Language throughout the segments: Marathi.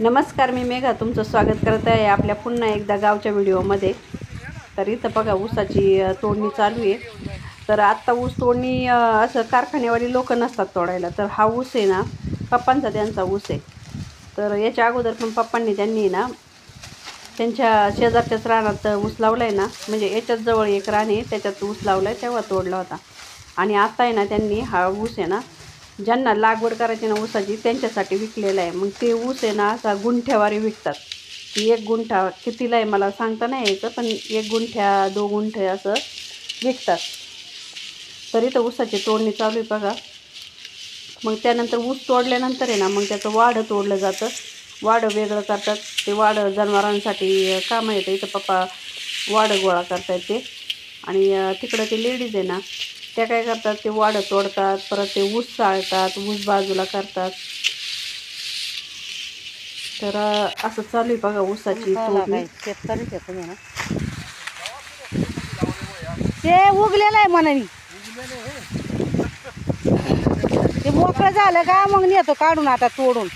नमस्कार मी मेघा. तुमचं स्वागत करत आहे आपल्या पुन्हा एकदा गावच्या व्हिडिओमध्ये. तर इथं बघा ऊसाची तोडणी चालू आहे. तर आत्ता ऊस तोडणी असं कारखानेवाली लोक नसतात तोडायला. तर हा ऊस आहे ना पप्पांचा त्यांचा ऊस आहे. तर याच्या अगोदर पण पप्पांनी त्यांनी ना त्यांच्या शेजारच्याच रानात ऊस लावला आहे ना म्हणजे याच्याच जवळ एक रान आहे त्याच्यात ऊस लावला आहे तेव्हा तोडला होता. आणि आता आहे ना त्यांनी हा ऊस आहे ना ज्यांना लागवड करायची ना ऊसाची त्यांच्यासाठी विकलेला आहे. मग ते ऊस आहे ना असा गुंठ्यावारी विकतात. की एक गुंठा कितीला आहे मला सांगता नाही यायचं पण एक गुंठ्या दो गुंठे असं विकतात. तरी तर ऊसाची तोडणी चालू आहे बघा. मग त्यानंतर ऊस तोडल्यानंतर आहे ना मग त्याचं वाढं तोडलं जातं. वाढं वेगळं करतात. ते वाढं जनावरांसाठी कामं येतं इथं पप्पा वाढं गोळा करतात ते. आणि तिकडं ते लेडीज आहे ना त्या काय करतात ते वाढं तोडतात परत ते ऊस चाळतात ऊस बाजूला करतात. तर असं चालू आहे बघा ऊसाची ते उगलेलं आहे मनानी ते मोकळं झालं का मग नेतो काढून आता तोडून.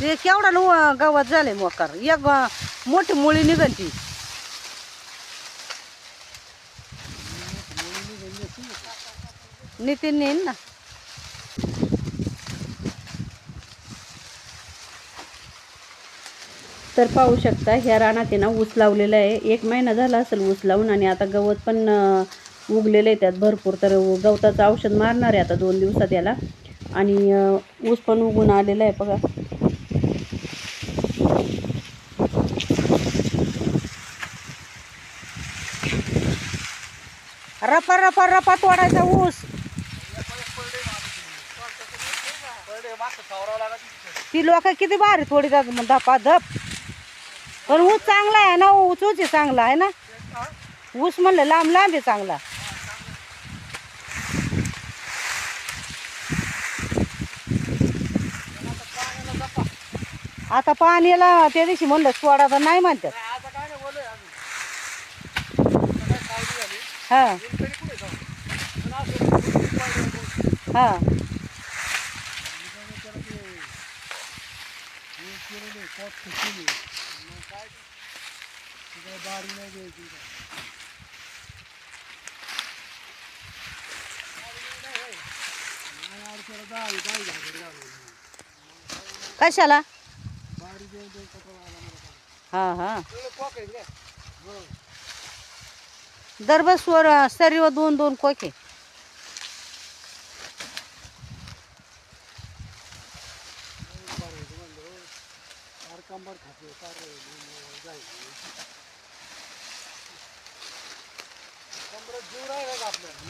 ते केवढा गवत झाले मोकार. एक मोठी मुळी निघन नितीन नेईन ना. तर पाहू शकता ह्या रानात आहे ना ऊस लावलेला आहे. एक महिना झाला असेल ऊस लावून आणि आता गवत पण उगलेलं आहे त्यात भरपूर. तर गवताचं औषध मारणार आहे आता दोन दिवसात याला. आणि ऊस पण उगून आलेला आहे बघा. रपा रपा रपा तोडायचा ऊस. ती लोक किती भारी थोडी धपा धप. पण ऊस चांगला आहे ना ऊस ऊस चांगला आहे ना. ऊस म्हणलं लांब लांब आहे चांगला. आता पाण्याला त्या दिवशी म्हणलं सोडा तर नाही म्हणतात. हा. हा. कशाला? हा हा. दरबसवर सरीवर दोन दोन कोके. कंबर खाते जाईल कंबरत जीव राहिला का आपल्याला?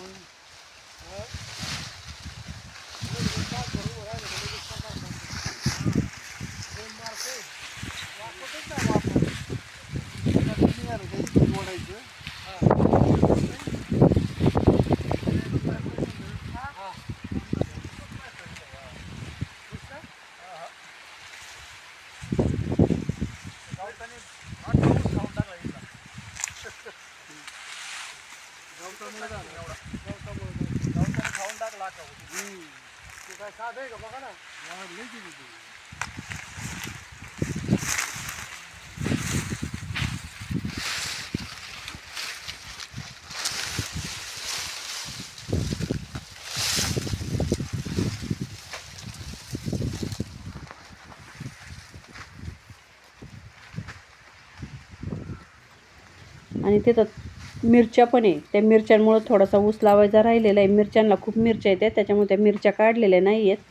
आणि तिथं मिरच्या पण आहे. त्या मिरच्यांमुळं थोडासा ऊस लावायचा राहिलेला आहे. मिरच्यांना खूप मिरच्या येतात. त्याच्यामुळे त्या मिरच्या काढलेल्या नाही आहेत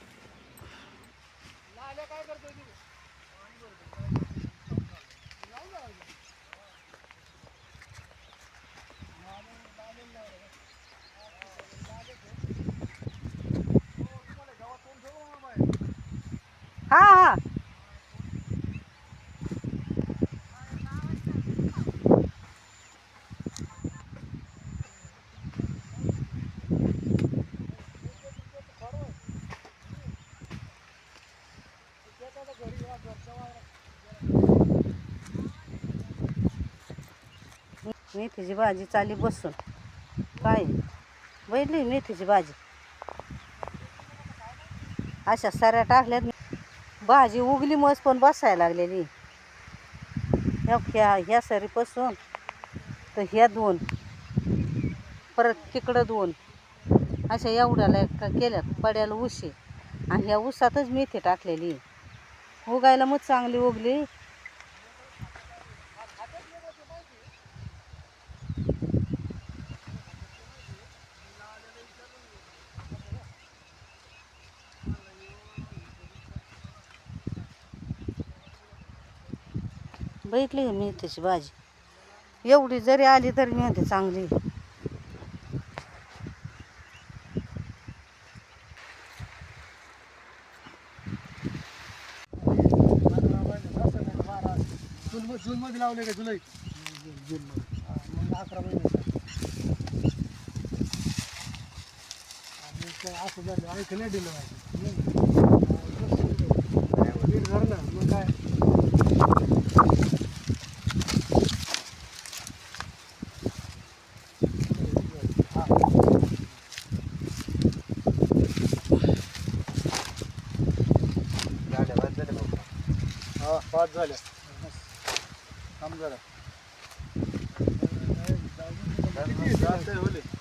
हा हा मेथीची भाजी चाली बसून. काय? बैली मेथीची भाजी. अशा सऱ्या टाकल्यात. भाजी उगली मस्त पण बसायला लागलेली. ह्या ह्या ह्या सरीपासून तर ह्या दोन. परत तिकडं दोन. अशा एवढ्याला केल्यात. पड्याला उशी. आणि ह्या उसातच मेथी टाकलेली. उगायला मग चांगली उगली. बघितली का मेथीची भाजी? एवढी जरी आली तरी मेथी चांगली जून मध्ये लावले का जुलै जून मध्ये मग अकरा महिने. ते असं झालं ऐकलं नाही दिलं माहिती नीट धरलं मग काय काम झालं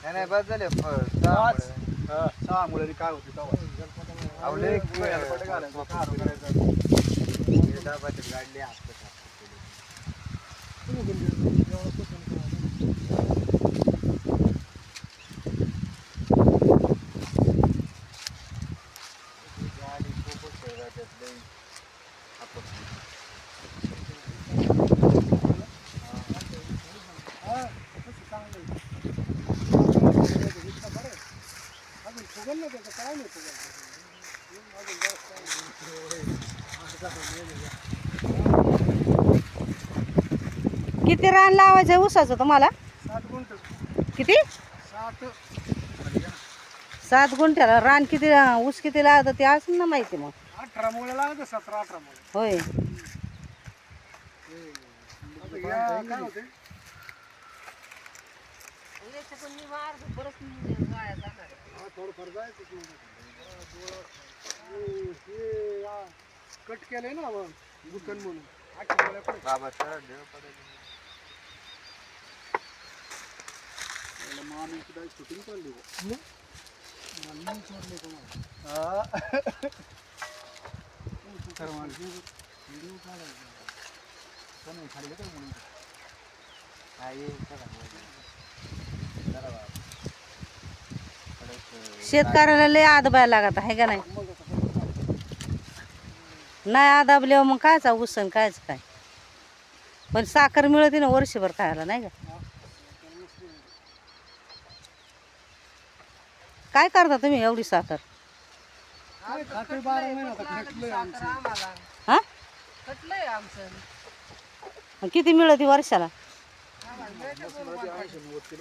नाही बस झाले. पाच. हा, सहा मुलांनी काय होते तेव्हा. आवले घालायचं, काय करायचं? गाडली तुम्ही कोणती? एवढं कुठून काय? गाडी खूपच त्यातले हा, तसं चांगलं आहे. इतका बरं आहे. अजून फुगल ना त्याचं काय नाही नाही. असं नाही. किती रान लावायचं आहे ऊसाचं तुम्हाला? सात गुंठ. किती? सात. सात गुंठ्याला. रान किती ऊस किती लागतं ते असेल ना माहिती मग. अठरा मुळे लागत सतरा अठरा मुळे. होय. काय होते हा, थोडंफार जायचं की. हा, डोळं. हे- हे, हा, कट केलंय ना मग गुटन म्हणून. बाबा सर देव शूटिंग चालली सोडले. तर व्हिडिओ काढायचा. येतं म्हणून. हा ये चला जरा बाबा कडक शेतकऱ्याला लय आदबाय लागत आहे का नाही? नाही आदाबल्यावर मग कायच उसन कायच काय? पण साखर मिळते ना वर्षभर खायला नाही का? काय करता तुम्ही एवढी साखर? हा? किती मिळते वर्षाला?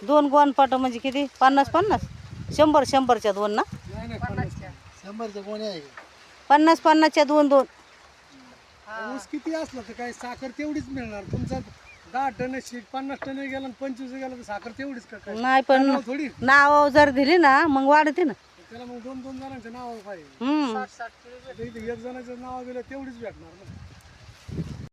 दोन गोनपाट म्हणजे किती? पन्नास पन्नास? शंभर शंभरच्या दोन ना? नाही नाही पन्नास. शंभरचं कोणी आहे? पन्नास पन्नासच्या दोन दोन. ऊस किती असलं तर काय साखर तेवढीच मिळणार. तुमचा दहा टन शीट पन्नास टन गेला आणि पंचवीस गेला तर साखर तेवढीच का काय? नाही पण नाव थोडी. नाव जर दिली ना मग वाढते ना. त्याला मग दोन दोन जणांच्या नाव पाहिजे. हम्म. आता इथे एक जणांचं नाव गेलं तेवढीच भेटणार ना.